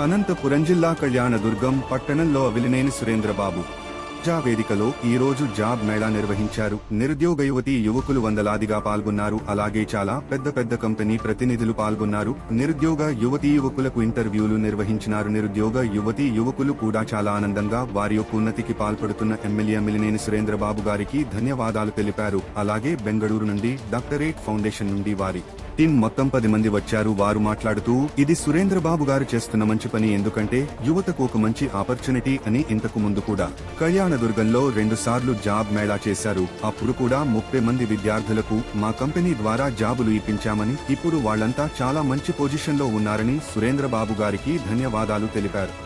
అనంతపురం జిల్లా కళ్యాణదుర్గం పట్టణంలో అవిలినేని సురేంద్రబాబు. జా వేదికలో ఈరోజు జాబ్ మేళా నిర్వహించారు. నిరుద్యోగ యువతి యువకులు వందలాదిగా పాల్గొన్నారు. అలాగే చాలా పెద్ద పెద్ద కంపెనీ ప్రతినిధులు పాల్గొన్నారు. నిరుద్యోగ యువతీ యువకులకు ఇంటర్వ్యూలు నిర్వహించినారు. నిరుద్యోగ యువతీ యువకులు కూడా చాలా ఆనందంగా వారి యొక్క ఉన్నతికి పాల్పడుతున్న ఎమ్మెల్యే మిలినేని సురేంద్రబాబు గారికి ధన్యవాదాలు తెలిపారు. అలాగే బెంగళూరు నుండి డాక్టరేట్ ఫౌండేషన్ నుండి వారి టీం మొత్తం పది మంది వచ్చారు. వారు మాట్లాడుతూ ఇది సురేంద్ర బాబు గారు చేస్తున్న మంచి పని. ఎందుకంటే యువతకు ఒక మంచి ఆపర్చునిటీ అని ఇంతకు ముందు కూడా. కళ్యాణదుర్గంలో రెండు సార్లు జాబ్ మేళా చేశారు. అప్పుడు కూడా ముప్పై మంది విద్యార్థులకు మా కంపెనీ ద్వారా జాబులు ఇప్పించామని ఇప్పుడు వాళ్ళంతా చాలా మంచి పొజిషన్లో ఉన్నారని సురేంద్ర బాబు గారికి ధన్యవాదాలు తెలిపారు.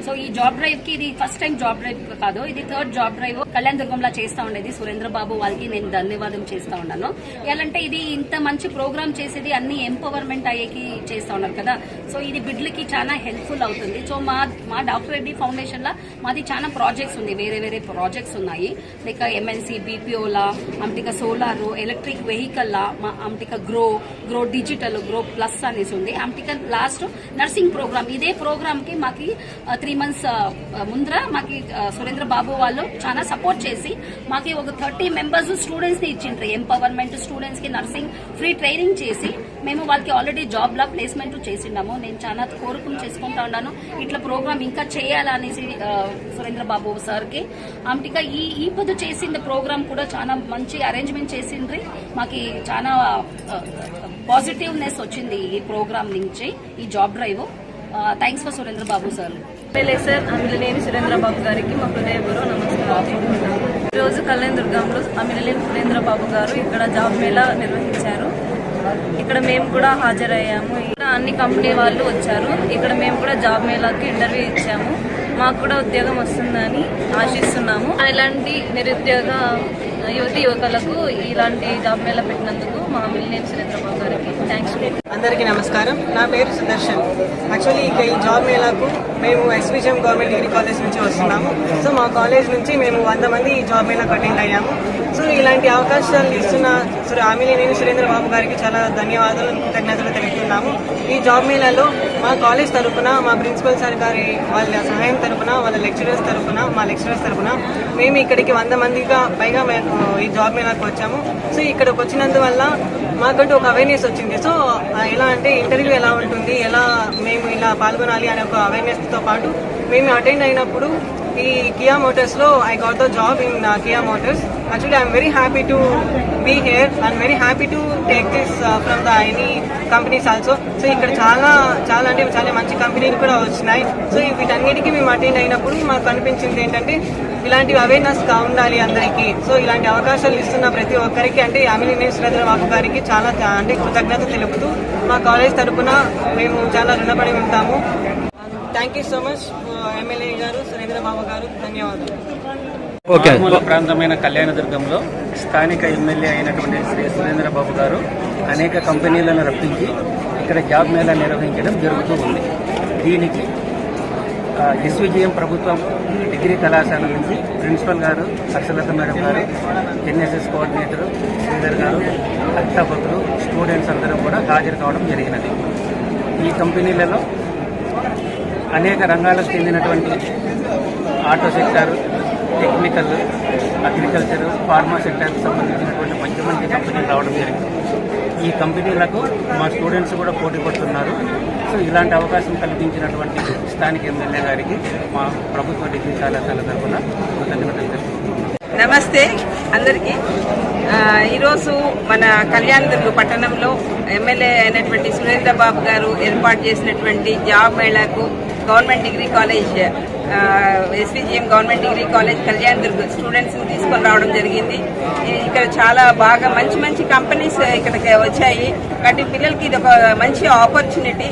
సో ఈ జాబ్ డ్రైవ్కి ఇది ఫస్ట్ టైం జాబ్ డ్రైవ్ కాదు. ఇది థర్డ్ జాబ్ డ్రైవ్ కళ్యాణ్ దుర్గంలో చేస్తా ఉండేది. సురేంద్ర బాబు వాళ్ళకి నేను ధన్యవాదం చేస్తా ఉన్నాను. ఎలాంటే ఇది ఇంత మంచి ప్రోగ్రామ్ చేసేది అన్ని ఎంపవర్మెంట్ అయ్యేకి చేస్తా ఉన్నారు కదా. సో ఇది బిడ్లకి చాలా హెల్ప్ఫుల్ అవుతుంది. సో మా మా డాక్టర్ రెడ్డి ఫౌండేషన్లో మాది చాలా ప్రాజెక్ట్స్ ఉంది వేరే వేరే ప్రాజెక్ట్స్ ఉన్నాయి. లైక్ ఎంఎన్సీ బీపీఓలా అంటిక సోలార్ ఎలక్ట్రిక్ వెహికల్ లా మా అంటిక grow grow digital grow plus అనేసి ఉంది. అంటిక లాస్ట్ నర్సింగ్ ప్రోగ్రామ్ ఇదే ప్రోగ్రామ్కి మాకి uh, three three months uh, uh, ముందర మాకి uh, సురేంద్ర బాబు వాళ్ళు చాలా సపోర్ట్ చేసి మాకు ఒక థర్టీ మెంబర్స్ స్టూడెంట్స్ని ఇచ్చిండ్రు. ఎంపవర్మెంట్ స్టూడెంట్స్కి నర్సింగ్ ఫ్రీ ట్రైనింగ్ చేసి మేము వాళ్ళకి ఆల్రెడీ జాబ్ లా ప్లేస్మెంట్ చేసిండాము. నేను చాలా కోరుకుని చేసుకుంటా ఉన్నాను. ఇట్లా ప్రోగ్రామ్ ఇంకా చేయాలనేసి సురేంద్ర బాబు సార్కి ఈ ఈ పొద్దు చేసిన ప్రోగ్రామ్ కూడా చాలా మంచి అరేంజ్మెంట్ చేసిండ్రి. మాకు చాలా పాజిటివ్నెస్ వచ్చింది ఈ ప్రోగ్రామ్ నుంచి ఈ job drive thanks for Surendra Babu sir MLA sir అమిలలేని Surendra Babu గారికి మా హృదయపూర్వ నమస్కారం ఈరోజు కళ్యాణ్ దుర్గంలో అమిలలేని సురేంద్ర బాబు గారు ఇక్కడ జాబ్ మేళా నిర్వహించారు. ఇక్కడ మేము కూడా హాజరయ్యాము. ఇక్కడ అన్ని కంపెనీ వాళ్ళు వచ్చారు. ఇక్కడ మేము కూడా జాబ్ మేళాకి ఇంటర్వ్యూ ఇచ్చాము. మాకు కూడా ఉద్యోగం వస్తుందని ఆశిస్తున్నాము. ఇలాంటి నిరుద్యోగ యువతి యువకులకు ఇలాంటి జాబ్ మేళా పెట్టినందుకు మా అమిలలేని సురేంద్ర బాబు గారికి థ్యాంక్స్ అందరికీ నమస్కారం. నా పేరు సుదర్శన్. యాక్చువల్లీ ఇక ఈ జాబ్ మేళాకు మేము ఎస్విజిఎం గవర్నమెంట్ డిగ్రీ కాలేజ్ నుంచి వస్తున్నాము. సో మా కాలేజ్ నుంచి మేము వంద మంది ఈ జాబ్ మేళాకు అటెండ్ అయ్యాము. సో ఇలాంటి అవకాశాలు ఇస్తున్న సురే ఆమిలినేని సురేంద్ర బాబు గారికి చాలా ధన్యవాదాలు కృతజ్ఞతలు తెలుపుతున్నాము. ఈ జాబ్ మేళాలో మా కాలేజ్ తరపున మా ప్రిన్సిపల్ సార్ గారి వాళ్ళ సహాయం తరపున వాళ్ళ లెక్చరర్స్ తరఫున మా లెక్చరర్స్ తరపున మేము ఇక్కడికి వంద మందిగా పైగా మేము ఈ జాబ్ మేళాకు వచ్చాము. సో ఇక్కడికి వచ్చినందువల్ల మాకంటూ ఒక అవేర్నెస్ వచ్చింది. సో ఎలా అంటే ఇంటర్వ్యూ ఎలా ఉంటుంది ఎలా మేము ఇలా పాల్గొనాలి అనే ఒక అవేర్నెస్తో పాటు మేము అటెండ్ అయినప్పుడు ఈ Kia మోటార్స్లో I got the job in Kia Motors actually I'm very happy to be here I'm very happy to take this from the any companies also so ఇక్కడ చాలా చాలా అంటే చాలా మంచి కంపెనీలు కూడా వచ్చినాయి. సో వీటన్నిటికీ మేము అటెండ్ అయినప్పుడు మాకు అనిపించింది ఏంటంటే ఇలాంటి అవేర్నెస్గా ఉండాలి అందరికీ. సో ఇలాంటి అవకాశాలు ఇస్తున్న ప్రతి ఒక్కరికి అంటే అమిలి సురేంద్ర బాబు గారికి చాలా అంటే కృతజ్ఞత తెలుపుతూ మా కాలేజ్ తరపున మేము చాలా రుణపడి ఉంటాము. Thank you so much MLA గారు సురేంద్ర బాబు గారు ధన్యవాదాలు. ప్రాంతమైన కళ్యాణదుర్గంలో స్థానిక ఎమ్మెల్యే అయినటువంటి శ్రీ సురేంద్ర బాబు గారు అనేక కంపెనీలను రప్పించి ఇక్కడ జాబ్ మేళా నిర్వహించడం జరుగుతూ ఉంది. దీనికి ఎస్విజిఎం ప్రభుత్వం డిగ్రీ కళాశాల నుంచి ప్రిన్సిపల్ గారు హర్షలత మేడం గారు ఎన్ఎస్ఎస్ కోఆర్డినేటర్ శ్రీధర్ గారు అధ్యాపకులు స్టూడెంట్స్ అందరూ కూడా హాజరు కావడం జరిగినది. ఈ కంపెనీలలో అనేక రంగాలకు చెందినటువంటి auto sector technical agriculture pharma సెక్టార్కి సంబంధించినటువంటి మంచి మంచి కంపెనీలు రావడం జరిగింది. ఈ కంపెనీలకు మా స్టూడెంట్స్ కూడా పోటీ పడుతున్నారు. ఇలాంటి అవకాశం కల్పించినటువంటి స్థానిక ఎమ్మెల్యే గారికి మా ప్రభుత్వ డిగ్రీ కళాశాల తరఫున కృతజ్ఞతలు తెలుపుతున్నాను నమస్తే అందరికీ. ఈరోజు మన కళ్యాణదుర్గ పట్టణంలో ఎమ్మెల్యే అయినటువంటి సురేంద్ర బాబు గారు ఏర్పాటు చేసినటువంటి job మేళాకు government degree college SVGM government degree college Kalyan Durg students తీసుకొని రావడం జరిగింది. ఇక్కడ చాలా బాగా మంచి మంచి కంపెనీస్ ఇక్కడికి వచ్చాయి. కాబట్టి పిల్లలకి ఇది ఒక మంచి ఆపర్చునిటీ.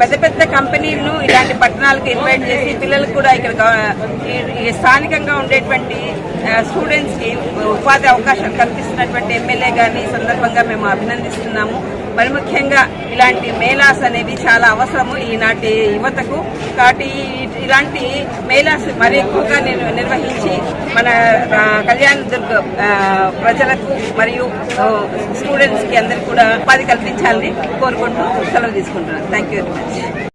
పెద్ద పెద్ద కంపెనీలను ఇలాంటి పట్టణాలకు ఇన్వైట్ చేసి పిల్లలకు కూడా ఇక్కడ స్థానికంగా ఉండేటువంటి స్టూడెంట్స్కి ఉపాధి అవకాశాలు కల్పిస్తున్నటువంటి ఎమ్మెల్యే గారిని సందర్భంగా మేము అభినందిస్తున్నాము. మరి ముఖ్యంగా ఇలాంటి మేళాస్ అనేవి చాలా అవసరము ఈనాటి యువతకు. కాబట్టి ఇలాంటి మేళాస్ మరి ఎక్కువగా నిర్- నిర్వహించి మన కళ్యాణ దుర్గ ప్రజలకు మరియు స్టూడెంట్స్కి అందరికి కూడా ఉపాధి కల్పించాలని కోరుకుంటూ సెలవు తీసుకుంటున్నాను. Thank you very much